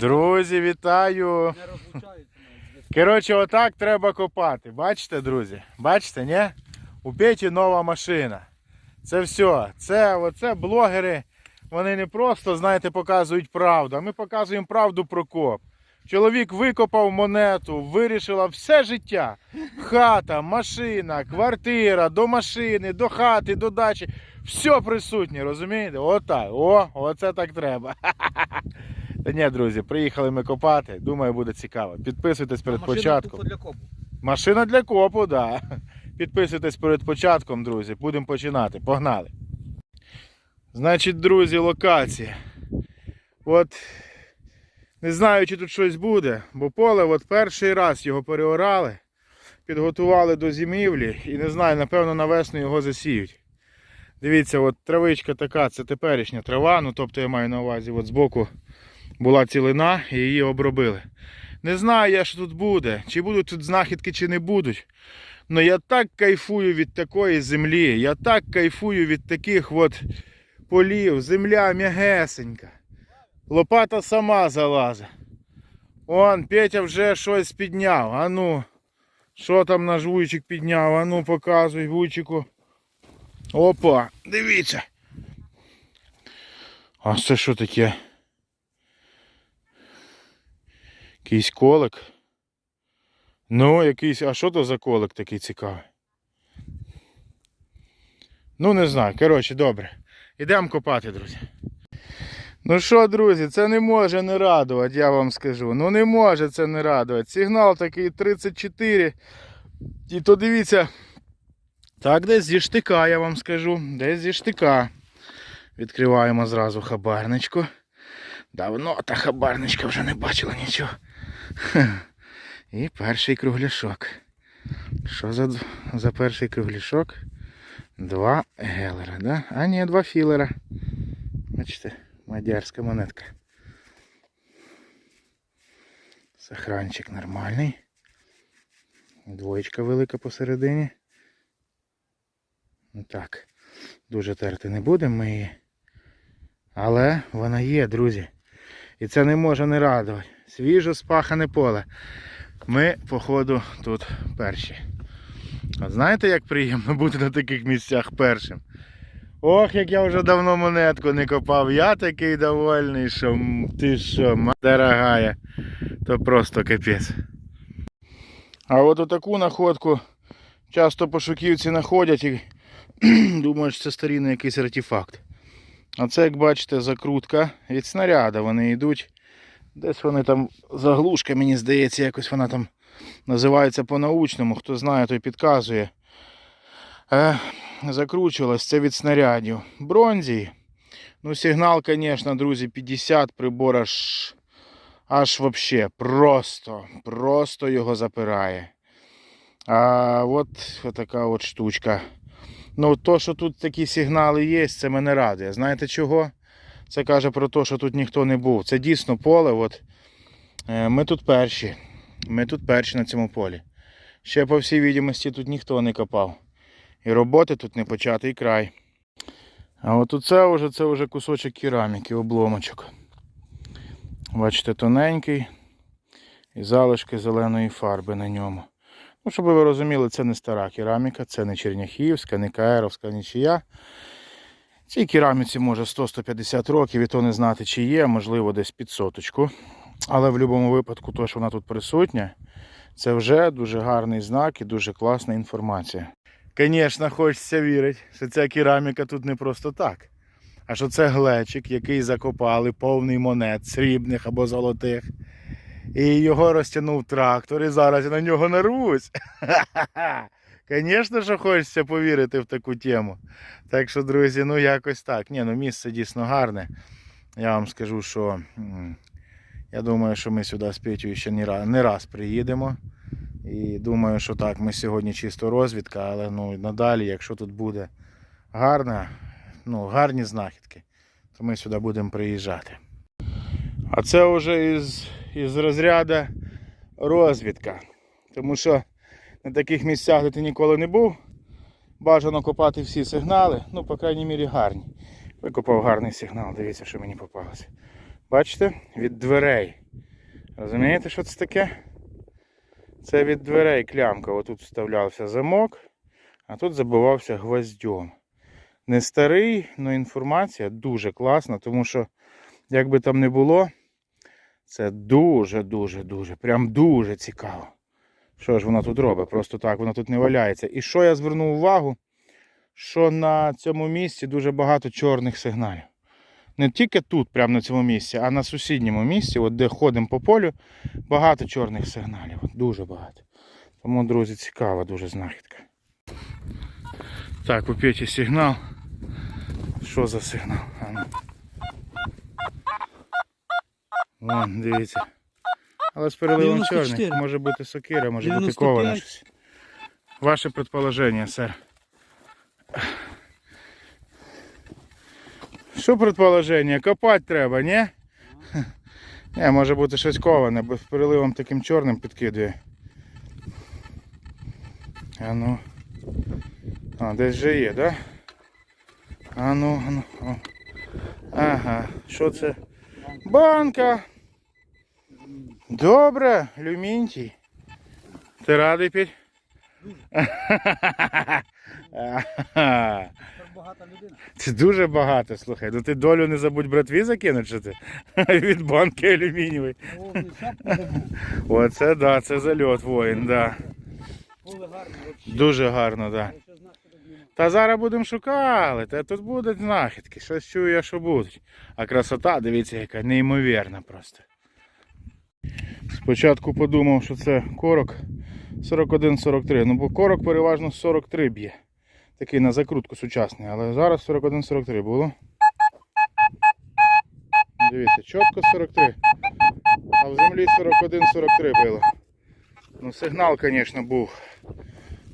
Друзі, вітаю! Коротше, отак треба копати. Бачите, друзі? Бачите, ні? У Петі нова машина. Це все. Це оце блогери. Вони не просто, знаєте, показують правду, а ми показуємо правду про коп. Чоловік викопав монету, вирішила все життя. Хата, машина, квартира, до машини, до хати, до дачі. Все присутнє, розумієте? Отак. О, оце так треба. Та ні, друзі, приїхали ми копати. Думаю, буде цікаво. Підписуйтесь перед А машина початком. для копу. Машина для копу, да. Підписуйтесь перед початком, друзі. Будемо починати. Погнали. Значить, друзі, локація. От не знаю, чи тут щось буде, бо поле от перший раз його переорали, підготували до зимівлі і не знаю, напевно, на весну його засіють. Дивіться, от травичка така, це теперішня трава, ну тобто я маю на увазі, от збоку була цілина і її обробили. Не знаю я, що тут буде, чи будуть тут знахідки, чи не будуть. Але я так кайфую від такої землі, я так кайфую від таких от полів, земля м'ягесенька. Лопата сама залазить. Он, Петя вже щось підняв. А ну, що там наш вуйчик підняв? А ну, показуй вуйчику. Опа, дивіться. А це що таке? Якийсь колик. Ну, якийсь. А що то за колик такий цікавий? Ну, не знаю. Коротше, добре. Ідемо копати, друзі. Ну що, друзі, це не може не радувати, я вам скажу. Ну не може це не радувати. Сигнал такий 34. І то дивіться. Так, десь зі штика, я вам скажу. Десь зі штика. Відкриваємо зразу хабарничку. Давно та хабарничка вже не бачила нічого. І перший кругляшок. Що за, за перший кругляшок? Два гелера, да? А ні, два філера. Бачите, мадярська монетка. Сохранчик нормальний. Двоєчка велика посередині. Ну так, дуже терти не будемо ми її. Але вона є, друзі. І це не може не радувати. Свіжо спахане поле. Ми, походу, тут перші. От знаєте, як приємно бути на таких місцях першим? Ох, як я вже давно монетку не копав. Я такий довольний, що ти що, дорогая. То просто капець. А от таку находку часто пошуківці знаходять і думають, що це старинний якийсь артефакт. А це, як бачите, закрутка від снаряда. Вони йдуть. Десь вони там заглушка, мені здається, якось вона там називається по-научному. Хто знає, той підказує. Е, закручувалась це від снарядів. Бронзі. Ну, сигнал, звісно, друзі, 50 прибор аж, аж вообще просто, просто його запирає. А от така от штучка. Ну, то, що тут такі сигнали є, це мене радує. Знаєте чого? Це каже про те, що тут ніхто не був. Це дійсно поле. От, е, ми тут перші. Ми тут перші на цьому полі. Ще, по всій відомості, тут ніхто не копав. І роботи тут не початий край. А от оце вже, це вже кусочок кераміки, обломочок. Бачите, тоненький. І залишки зеленої фарби на ньому. Ну, щоб ви розуміли, це не стара кераміка, це не Черняхівська, не Каєровська, нічия. Цій кераміці може 100-150 років і то не знати, чи є, можливо, десь під соточку. Але в будь-якому випадку, то, що вона тут присутня, це вже дуже гарний знак і дуже класна інформація. Звісно, хочеться вірити, що ця кераміка тут не просто так. А що це глечик, який закопали повний монет, срібних або золотих. І його розтягнув трактор, і зараз я на нього нарвусь. Звісно, що хочеться повірити в таку тему. Так що, друзі, ну якось так. Ні, ну місце дійсно гарне. Я вам скажу, що я думаю, що ми сюди з Петю ще не раз, приїдемо. І думаю, що так, ми сьогодні чисто розвідка, але ну надалі, якщо тут буде гарна, ну, гарні знахідки, то ми сюди будемо приїжджати. А це вже із, із розряду розвідка. Тому що на таких місцях, де ти ніколи не був, бажано копати всі сигнали, ну, по крайній мірі, гарні. Викопав гарний сигнал, дивіться, що мені попалося. Бачите? Від дверей. Розумієте, що це таке? Це від дверей клямка. Отут вставлявся замок, а тут забивався гвоздьом. Не старий, але інформація дуже класна, тому що, як би там не було, це дуже-дуже-дуже, прям дуже цікаво. Що ж вона тут робить? Просто так, вона тут не валяється. І що я звернув увагу, що на цьому місці дуже багато чорних сигналів. Не тільки тут, прямо на цьому місці, а на сусідньому місці, от де ходимо по полю, багато чорних сигналів. Дуже багато. Тому, друзі, цікава дуже знахідка. Так, у сигнал. Що за сигнал? Вон, дивіться. Але з переливом 94. чорний. Може бути сокира, може бути 95. кована щось. Ваше предположення, сер. Що предположення? Копати треба, ні? Ні, може бути щось коване, бо з переливом таким чорним підкидує. А ну. А, десь же є, да? А ну, а ну. Ага, що це? Банка. Добре, люмінтій. Ти радий? Так багата. Це дуже багато, слухай. Ну ти долю не забудь братві закинути, що ти? Від банки алюмінієвої. Оце да, це зальот воїн, да. Дуже гарно, да. Знахідок нема. Та зараз будемо шукати, та тут будуть знахідки. Щось чую я, що будуть. А красота, дивіться, яка неймовірна просто. Спочатку подумав, що це корок 41-43. Ну бо корок переважно 43 б'є. Такий на закрутку сучасний, але зараз 41-43 було. Дивіться, чітко 43. А в землі 41-43 було. Ну сигнал, звісно, був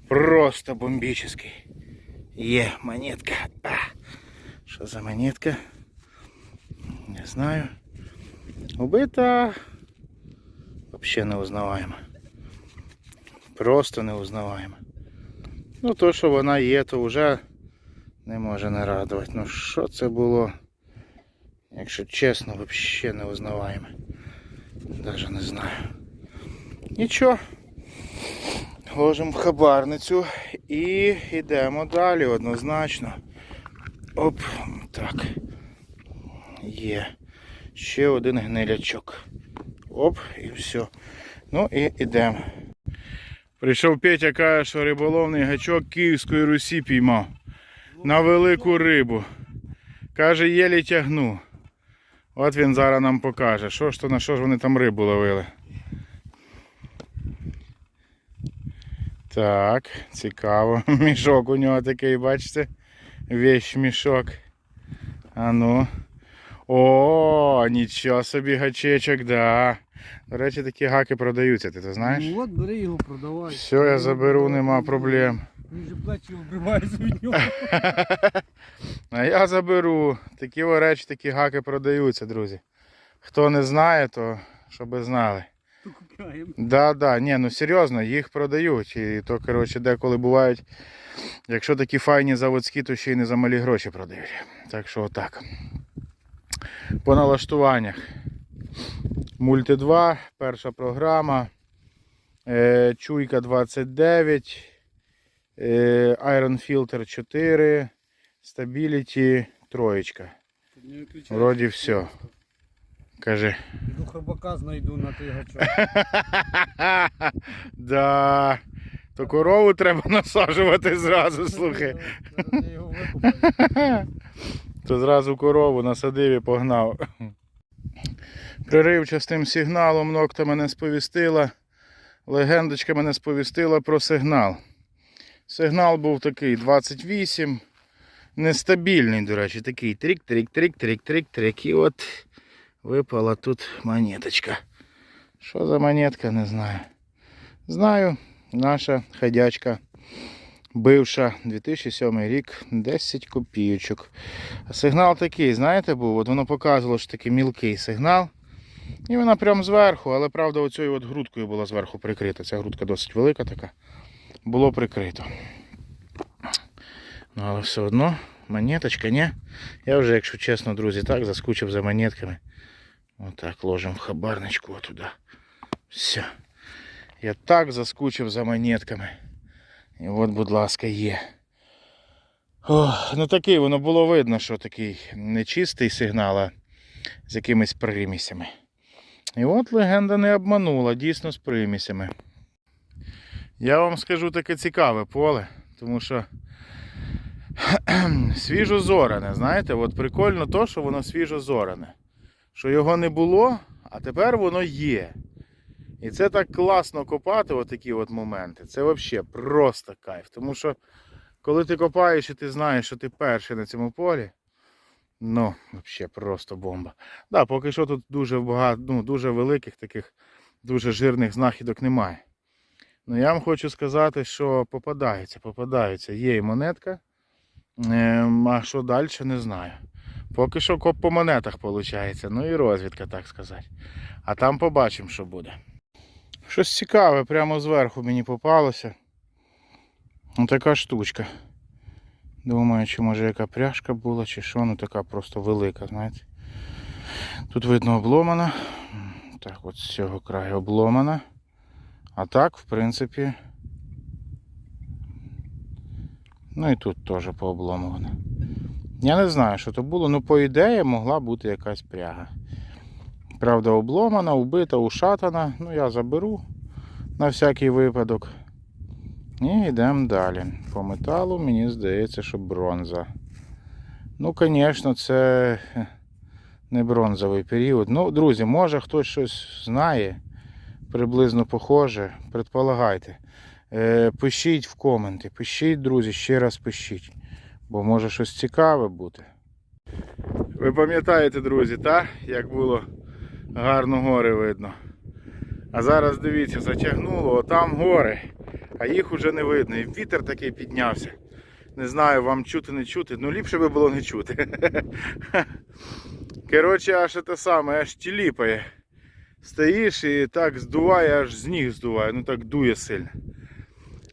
просто бомбічний. Є монетка. А, що за монетка? Не знаю. Убита. Взагалі неузнаваема. Просто неузнаваема. Ну то, що вона є, то вже не може не радувати. Ну що це було? Якщо чесно, взагалі неузнаваєме. Даже не знаю. Нічого. Ложимо хабарницю і йдемо далі однозначно. Оп, так. Є. Ще один гнилячок. Оп, і все. Ну і йдемо. Прийшов Петя, каже, що риболовний гачок Київської Русі піймав. На велику рибу. Каже, єлі тягну. От він зараз нам покаже, що ж то на що ж вони там рибу ловили. Так, цікаво. Мішок у нього такий, бачите? Вещь мішок. А ну. О, нічого собі гачечок, да. До речі, такі гаки продаються, ти це знаєш? Ну от бери його, продавай. Все, я заберу, нема проблем. Він же плечі обривається від нього. А я заберу. Такі речі, такі гаки продаються, друзі. Хто не знає, то щоб знали. То купляємо. Да, да, ні, ну серйозно, їх продають. І то, коротше, деколи бувають, якщо такі файні заводські, то ще й не за малі гроші продають. Так що отак. По налаштуваннях. Мульти 2, перша програма. Е, Чуйка 29. Е, Iron Filter 4. Stability троєчка. Вроді все. Кажи. Іду хробака знайду на той гачок. да. То корову треба насаджувати зразу, слухай. То зразу корову насадив і погнав. Приривчастим сигналом нокта мене сповістила. Легендочка мене сповістила про сигнал. Сигнал був такий 28. Нестабільний, до речі, такий трик-трик-трик-трик-трик-трик. І от випала тут монеточка. Що за монетка, не знаю. Знаю, наша ходячка. Бивша 2007 рік, 10 копійочок. Сигнал такий, знаєте, був, от воно показувало, що такий мілкий сигнал. І вона прямо зверху, але правда оцією от грудкою була зверху прикрита. Ця грудка досить велика така. Було прикрито. Ну, але все одно, монеточка, ні. Я вже, якщо чесно, друзі, так заскучив за монетками. Отак ложимо в хабарничку отуди. Все. Я так заскучив за монетками. І от, будь ласка, є. Ох, ну такий, воно було видно, що такий нечистий сигнал, з якимись примісями. І от легенда не обманула, дійсно з примісями. Я вам скажу таке цікаве поле, тому що свіжо зоране, знаєте, от прикольно то, що воно свіжо зоране. Що його не було, а тепер воно є. І це так класно копати, отакі от моменти. Це взагалі просто кайф. Тому що коли ти копаєш і ти знаєш, що ти перший на цьому полі, ну, взагалі просто бомба. Да, поки що тут дуже багато, ну, дуже великих таких, дуже жирних знахідок немає. Ну я вам хочу сказати, що попадаються, попадаються. Є і монетка. Ем, а що далі, не знаю. Поки що коп по монетах виходить. Ну і розвідка, так сказати. А там побачимо, що буде. Щось цікаве, прямо зверху мені попалося. Ну така штучка. Думаю, чи може яка пряжка була, чи що, ну така просто велика, знаєте. Тут видно обломана. Так, от з цього краю обломана. А так, в принципі. Ну і тут теж пообломовано. Я не знаю, що то було, ну по ідеї могла бути якась пряга. Правда, обломана, вбита, ушатана. Ну я заберу на всякий випадок. І йдемо далі. По металу мені здається, що бронза. Ну, звісно, це не бронзовий період. Ну, друзі, може хтось щось знає, приблизно похоже, предполагайте. Е, пишіть в коменти, пишіть, друзі, ще раз пишіть. Бо може щось цікаве бути. Ви пам'ятаєте, друзі, так? Як було гарно гори видно. А зараз дивіться, затягнуло, отам гори, а їх уже не видно. І вітер такий піднявся. Не знаю, вам чути, не чути. Ну ліпше би було не чути. Коротше, аж те саме, аж тіліпає. Стоїш і так здуває, аж з ніг здуває. Ну так дує сильно.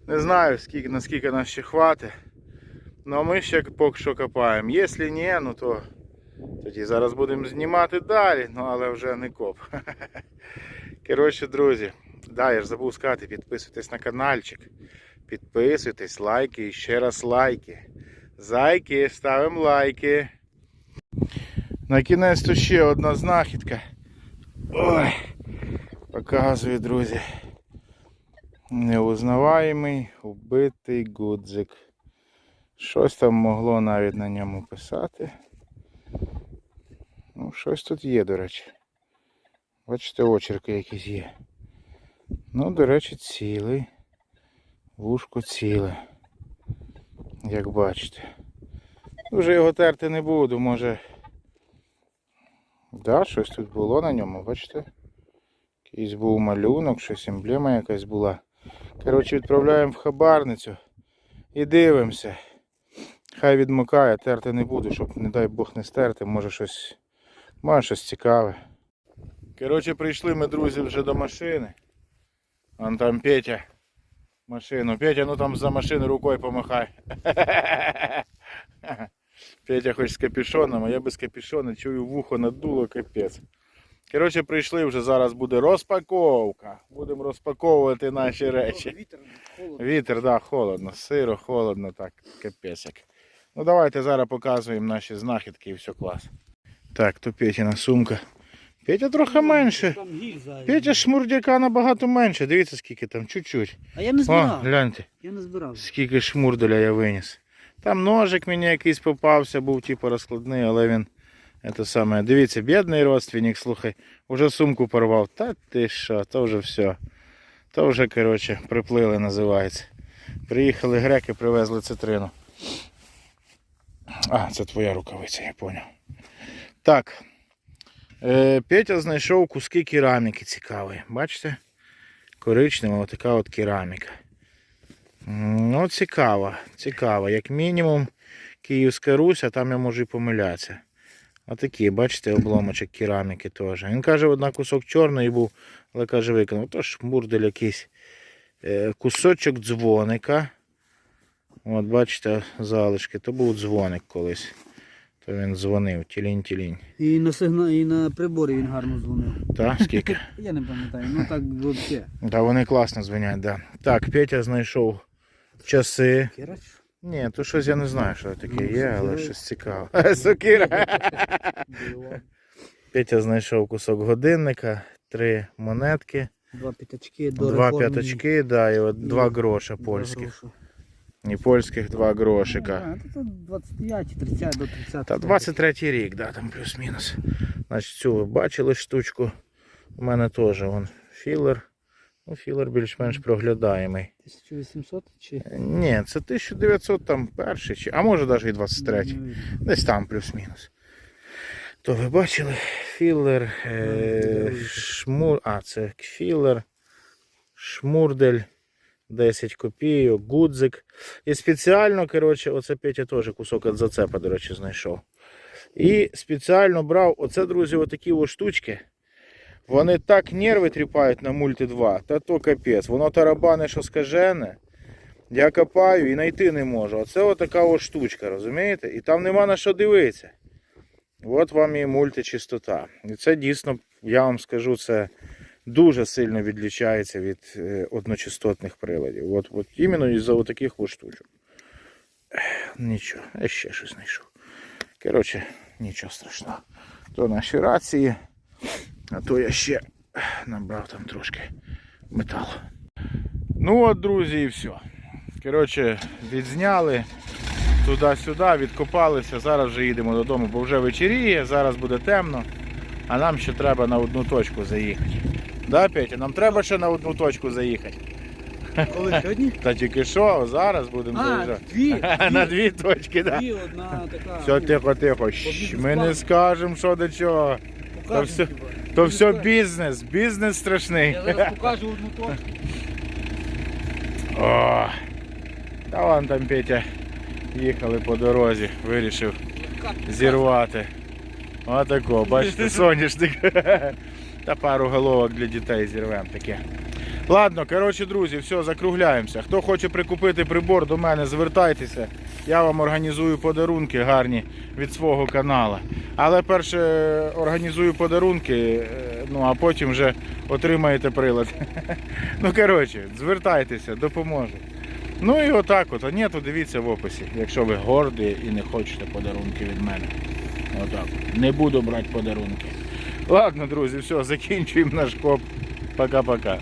Не знаю, скільки, наскільки нас ще хватить. Ну а ми ще поки що копаємо. Якщо ні, ну то тоді зараз будемо знімати далі, ну але вже не коп. Коротше, друзі, да, я ж забув сказати, підписуйтесь на каналчик. Підписуйтесь, лайки і ще раз лайки. Зайки, ставимо лайки. На кінець то ще одна знахідка. Ой, показую, друзі. Неузнаваємий убитий гудзик. Щось там могло навіть на ньому писати. Щось тут є, до речі. Бачите, очерки якісь є. Ну, до речі, цілий. Вушко ціле. Як бачите. Вже його терти не буду, може. Да, щось тут було на ньому, бачите? Якийсь був малюнок, щось емблема якась була. Коротше, відправляємо в хабарницю і дивимося. Хай відмикає, терти не буду, щоб, не дай Бог, не стерти, може щось, може щось цікаве. Коротше, прийшли ми, друзі, вже до машини. Вон там Петя. Машину. Петя, ну там за машини рукою помахай. Петя хоч з капюшоном, а я без капюшона чую вухо надуло, капець. Коротше, прийшли вже зараз буде розпаковка. Будемо розпаковувати наші речі. Вітер, холодно. Вітер, да, холодно, сиро, холодно, так, капець. Ну давайте зараз показуємо наші знахідки і все клас. Так, то Петіна сумка. Петя трохи менше. Там гільза. Петя шмурдяка набагато менше. Дивіться, скільки там, чуть-чуть. А я не О, гляньте, Я не збирав. скільки шмурделя я виніс. Там ножик мені якийсь попався, був типу розкладний, але він. Це саме. Дивіться, бідний родственник, слухай, уже сумку порвав. Та ти що, то вже все. То вже, коротше, приплили, називається. Приїхали греки, привезли цитрину. А, це твоя рукавиця, я зрозумів. Так. Е, Петя знайшов куски кераміки цікавої. Бачите? Коричнева отака от кераміка. Ну, цікава, цікава. Як мінімум, Київська Русь, а там я можу і помилятися. Отакі, бачите, обломочок кераміки теж. Він каже, одна кусок чорної був, але каже, виконав. Тож бурдель якийсь Е, кусочок дзвоника. От бачите, залишки, то був дзвоник колись. То він дзвонив, тілінь-тілінь. І на сигнал, і на приборі він гарно дзвонив. Та? Скільки? Я не пам'ятаю, ну так взагалі. Та вони класно дзвонять, да. Так, Петя знайшов часи. Кірач? Ні, то щось я не знаю, що таке Ну, є, але щось цікаве. Сокира. Петя знайшов кусок годинника, три монетки, Два п'ятачки два п'ятачки, да, і от два гроша Два польських. гроші. І польських два грошика. А, тут 25 30 до 30. Та 23 рік, да, там плюс-мінус. Значить, цю ви бачили штучку. У мене теж вон філер. Ну, філер більш-менш проглядаємий. 1800 чи? Ні, це 1900 там перший, чи, а може навіть і 23. Не видно. Десь там плюс-мінус. То ви бачили філер, е, шмур, а це філер, шмурдель, 10 копійок, гудзик. І спеціально, коротше, оце Петя теж кусок від зацепа, до речі, знайшов. І спеціально брав, оце, друзі, отакі ось штучки. Вони так нерви тріпають на мульти 2, та то капець. Воно тарабане, що скажене. Я копаю і знайти не можу. Оце отака ось штучка, розумієте? І там нема на що дивитися. От вам і мультичистота. І це дійсно, я вам скажу, це дуже сильно відлічається від е, одночастотних приладів. От, от іменно із-за таких ось штучок. Нічого, я ще щось знайшов. Коротше, нічого страшного. То наші рації, а то я ще набрав там трошки металу. Ну от, друзі, і все. Коротше, відзняли туди-сюди, відкопалися. Зараз вже їдемо додому, бо вже вечеріє, зараз буде темно. А нам ще треба на одну точку заїхати. Да, Петя? Нам треба ще на одну точку заїхати. Коли сьогодні? Та тільки що, зараз будемо А, заїжджати. дві. На дві точки, так. Дві, одна така. Все тихо, тихо. Щ, бізнес-плану. Ми не скажемо, що до чого. Покажу все- хіба. То все бізнес, бізнес страшний. Я зараз покажу одну точку. О, та вон там Петя їхали по дорозі, вирішив зірвати. Отако, бачите, соняшник. Та пару головок для дітей зірвемо таке. Ладно, коротше, друзі, все, закругляємося. Хто хоче прикупити прибор, до мене звертайтеся. Я вам організую подарунки гарні від свого каналу. Але перше організую подарунки, е, ну а потім вже отримаєте прилад. Ну, коротше, звертайтеся, допоможу. Ну і отак от. А ні, то дивіться в описі, якщо ви горді і не хочете подарунки від мене. Отак. Не буду брати подарунки. Ладно, друзі, все, закінчуємо наш коп. Пока-пока.